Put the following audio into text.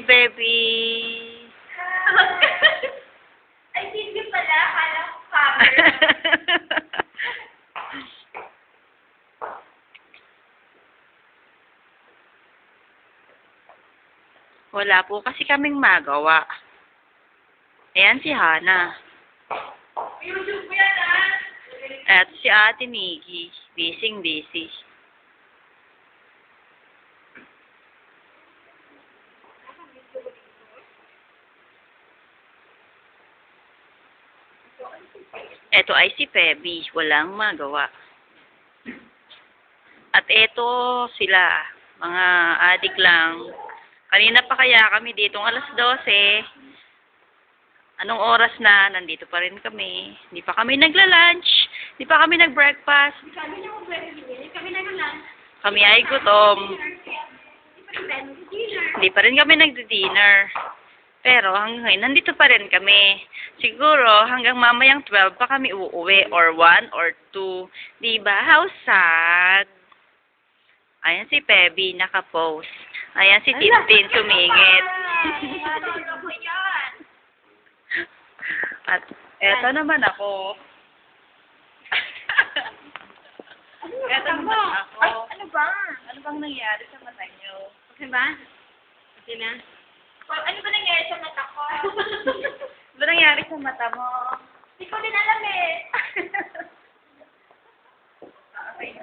Hi, baby. Ay, hindi pala. Akala ko cover. Wala po kasi kaming magawa. Ayan si Hana. YouTube ko yan, ah. At si Ate Nikki. Busy busy. Ito ay si Feby. Walang magawa. At ito sila. Mga adik lang. Kanina pa kaya kami dito alas 12. Anong oras na? Nandito pa rin kami. Hindi pa kami nagla-lunch. Hindi pa kami nag-breakfast. Kami. Kami. Kami ay gutom. Hindi pa rin kami nagdi-dinner. Pero hanggang ngayon, nandito pa rin kami. Siguro hanggang mamayang 12 pa kami uuwi or 1 or 2. Di ba? How sad. Ayan si Pebby, nakapost. Ayan si Tintin, sumingit. Ano? At eto naman ako. eto naman ako. Ano ba? Ano bang nangyari sa mata niyo? Okay ba? Okay na? Well, ano ba nangyari sa mata ko? Ano nangyari sa mata mo? Hindi ko din alam eh. Okay.